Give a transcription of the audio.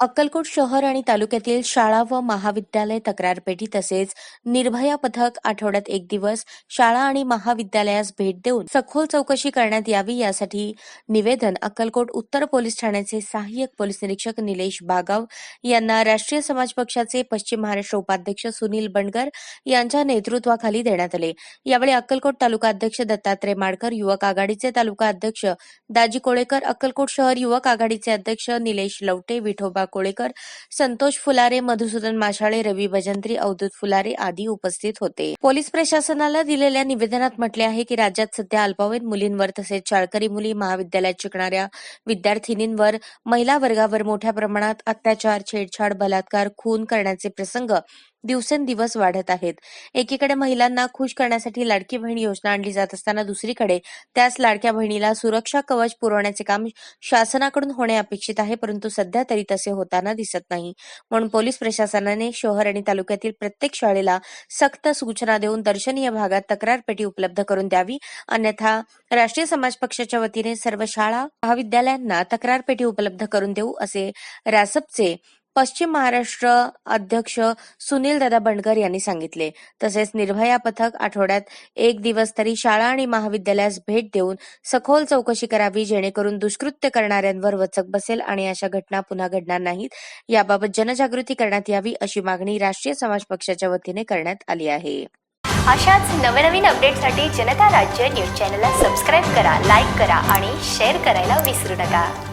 अक्कलकोट शहर आणि तालुक्यातील शाळा व महाविद्यालय तक्रारपेटी तसेच निर्भया पथक आठवड्यात एक दिवस शाळा आणि महाविद्यालयास भेट देऊन सखोल चौकशी करण्यात यावी यासाठी निवेदन अक्कलकोट उत्तर पोलीस ठाण्याचे सहाय्यक पोलीस निरीक्षक निलेश बागाव यांना राष्ट्रीय समाज पक्षाचे पश्चिम महाराष्ट्र उपाध्यक्ष सुनील बंडगर यांच्या नेतृत्वाखाली देण्यात आले. यावेळी अक्कलकोट तालुका अध्यक्ष दत्तात्रय माडकर युवक आघाडीचे तालुका अध्यक्ष दाजी कोळेकर अक्कलकोट शहर युवक आघाडीचे अध्यक्ष निलेश लवटे विठोबा काकोळेकर संतोष फुलारे मधुसूदन माशाळे रवी भजंत्री अवधूत फुलारे आदी उपस्थित होते. पोलीस प्रशासनाला दिलेल्या निवेदनात म्हटले आहे की राज्यात सध्या अल्पवयीन मुलींवर तसेच शाळकरी मुली महाविद्यालयात शिकणाऱ्या विद्यार्थिनींवर महिला वर्गावर मोठ्या प्रमाणात अत्याचार छेडछाड बलात्कार खून करण्याचे प्रसंग दिवसेंदिवस वाढत आहेत. एकीकडे महिलांना खुश करण्यासाठी लाडकी बहीण योजना आणली जात असताना दुसरीकडे त्याच लाडक्या बहिणीला सुरक्षा कवच पुरवण्याचे काम शासनाकडून होणे अपेक्षित आहे परंतु सध्या तरी तसे होताना दिसत नाही. म्हणून पोलीस प्रशासनाने शहर आणि तालुक्यातील प्रत्येक शाळेला सक्त सूचना देऊन दर्शनीय भागात तक्रार पेटी उपलब्ध करून द्यावी. अन्यथा राष्ट्रीय समाज पक्षाच्या वतीने सर्व शाळा महाविद्यालयांना तक्रार पेटी उपलब्ध करून देऊ असे रासपचे पश्चिम महाराष्ट्र अध्यक्ष सुनील दादा बंडकर यांनी सांगितले. तसेच निर्भया पथक आठवड्यात एक दिवस तरी शाळा आणि महाविद्यालयास भेट देऊन सखोल चौकशी करावी जेणेकरून दुष्कृत्य करणाऱ्यांवर वचक बसेल आणि अशा घटना पुन्हा घडणार नाहीत. याबाबत जनजागृती करण्यात यावी अशी मागणी राष्ट्रीय समाज पक्षाच्या वतीने करण्यात आली आहे. अशाच नवनवीन अपडेटसाठी जनता राज्य न्यूज चॅनलला सबस्क्राईब करा लाईक करा आणि शेअर करायला विसरू नका.